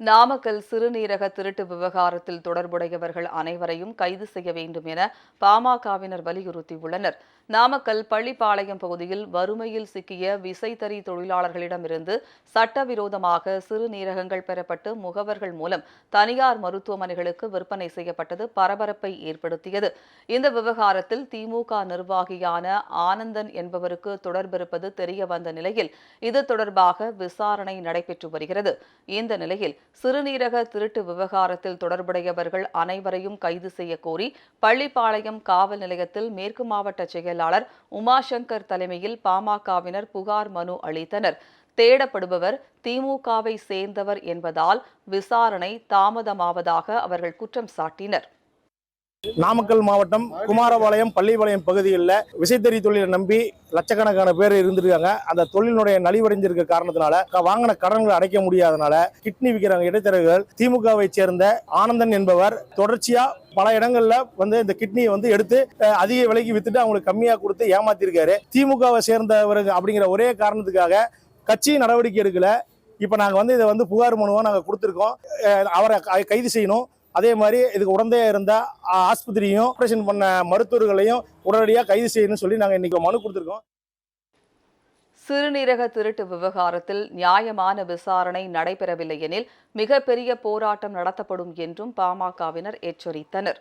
நாமக்கல் சிறுநீரக திருட்டு விவகாரத்தில் தொடர்புடையவர்கள் அனைவரையும் கைது செய்ய வேண்டும் என பாமகவினர் வலியுறுத்தியுள்ளனர். நாமக்கல் பள்ளிப்பாளையம் பகுதியில் வறுமையில் சிக்கிய விசைத்தறி தொழிலாளர்களிடமிருந்து சட்டவிரோதமாக சிறுநீரகங்கள் பெறப்பட்டு முகவர்கள் மூலம் தனியார் மருத்துவமனைகளுக்கு விற்பனை செய்யப்பட்டது பரபரப்பை ஏற்படுத்தியது. இந்த விவகாரத்தில் திமுக நிர்வாகியான ஆனந்தன் என்பவருக்கு தொடர்பிருப்பது தெரியவந்த நிலையில் இது தொடர்பாக விசாரணை நடைபெற்று வருகிறது. இந்த நிலையில் சிறுநீரக திருட்டு விவகாரத்தில் தொடர்புடையவர்கள் அனைவரையும் கைது செய்ய கோரி பள்ளிப்பாளையம் காவல் நிலையத்தில் மேற்கு மாவட்ட செயலாளர் உமாசங்கர் தலைமையில் பாமகவினர் புகார் மனு அளித்தனர். தேடப்படுபவர் திமுகவை சேர்ந்தவர் என்பதால் விசாரணை தாமதமாவதாக அவர்கள் குற்றம் சாட்டினர். நாமக்கல் மாவட்டம் குமாரபாளையம் பள்ளிப்பாளையம் பகுதிகளில் விசைத்தறி தொழிலை நம்பி லட்சக்கணக்கான பேர் இருந்திருக்காங்க. அந்த தொழிலினுடைய நலிவடைஞ்சிருக்க காரணத்தினால க- வாங்கின கடன்களை அடைக்க முடியாதனால கிட்னி விற்கிறாங்க இடைத்தரகர்கள். திமுகவை சேர்ந்த ஆனந்தன் என்பவர் தொடர்ச்சியா பல இடங்கள்ல வந்து இந்த கிட்னியை வந்து எடுத்து அதிக விலைக்கு வித்துட்டு அவங்களுக்கு கம்மியா கொடுத்து ஏமாத்திருக்காரு. திமுகவை சேர்ந்தவர்கள் அப்படிங்கிற ஒரே காரணத்துக்காக கட்சி நடவடிக்கை எடுக்கல. இப்ப நாங்க வந்து இதை வந்து புகார் மனுவா நாங்க கொடுத்துருக்கோம். அவரை கைது செய்யணும். அதே மாதிரி இதுக்கு உடந்தையா இருந்த ஆஸ்பத்திரியும் ஆபரேஷன் பண்ண மருத்துவர்களையும் உடனடியாக கைது செய்யணும்னு சொல்லி நாங்கள் இன்னைக்கு மனு கொடுத்துருக்கோம். சிறுநீரக திருட்டு விவகாரத்தில் நியாயமான விசாரணை நடைபெறவில்லை எனில் மிகப்பெரிய போராட்டம் நடத்தப்படும் என்றும் பாமகவினர் எச்சரித்தனர்.